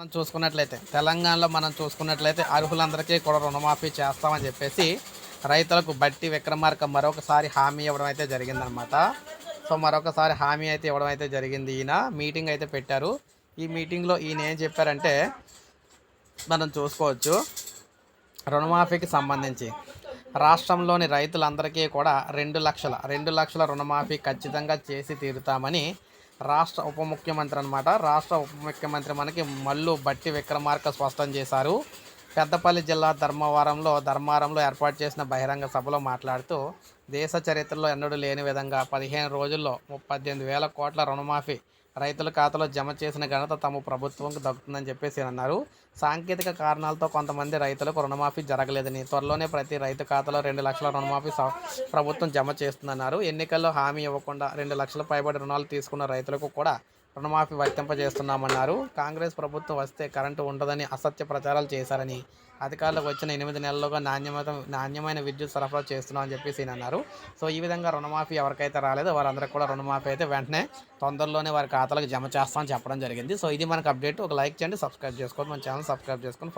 మనం చూసుకున్నట్లయితే తెలంగాణలో మనం చూసుకున్నట్లయితే అర్హులందరికీ కూడా రుణమాఫీ చేస్తామని చెప్పేసి రైతులకు బట్టి విక్రమార్క మరొకసారి హామీ ఇవ్వడం అయితే జరిగిందనమాట సో మరొకసారి హామీ అయితే ఇవ్వడం అయితే జరిగింది. ఈయన మీటింగ్ అయితే పెట్టారు. ఈ మీటింగ్లో ఈయన ఏం చెప్పారంటే మనం చూసుకోవచ్చు. రుణమాఫీకి సంబంధించి రాష్ట్రంలోని రైతులందరికీ కూడా రెండు లక్షల రెండు లక్షల రుణమాఫీ ఖచ్చితంగా చేసి తీరుతామని రాష్ట్ర ఉప ముఖ్యమంత్రి అనమాట రాష్ట్ర ఉప ముఖ్యమంత్రి మనకి మల్లు బట్టి విక్రమార్క స్పష్టం చేశారు. పెద్దపల్లి జిల్లా ధర్మవరంలో ధర్మారంలో ఏర్పాటు చేసిన బహిరంగ సభలో మాట్లాడుతూ దేశ చరిత్రలో ఎన్నడూ లేని విధంగా పదిహేను రోజుల్లో పద్దెనిమిది వేల కోట్ల రుణమాఫీ రైతుల ఖాతాలో జమ చేసిన ఘనత తమ ప్రభుత్వంకు దక్కుతుందని చెప్పేసి అన్నారు. సాంకేతిక కారణాలతో కొంతమంది రైతులకు రుణమాఫీ జరగలేదని త్వరలోనే ప్రతి రైతు ఖాతాలో రెండు లక్షల రుణమాఫీ ప్రభుత్వం జమ చేస్తుందన్నారు. ఎన్నికల్లో హామీ ఇవ్వకుండా రెండు లక్షల పైబడి రుణాలు తీసుకున్న రైతులకు కూడా రుణమాఫీ వర్తింపజేస్తున్నామన్నారు. కాంగ్రెస్ ప్రభుత్వం వస్తే కరెంటు ఉండదని అసత్య ప్రచారాలు చేశారని అధికారులకు వచ్చిన ఎనిమిది నెలలుగా నాణ్యమైన నాణ్యమైన విద్యుత్ సరఫరా చేస్తున్నామని చెప్పేసి అన్నారు. సో ఈ విధంగా రుణమాఫీ ఎవరికైతే రాలేదో వారందరికీ కూడా రుణమాఫీ అయితే వెంటనే తొందరలోనే వారి ఖాతాలకు జమ చేస్తామని చెప్పడం జరిగింది. సో ఇది మనకు అప్డేట్. ఒక లైక్ చేయండి సబ్స్క్రైబ్ చేసుకోండి మన ఛానల్ సబ్స్క్రైబ్ చేసుకొని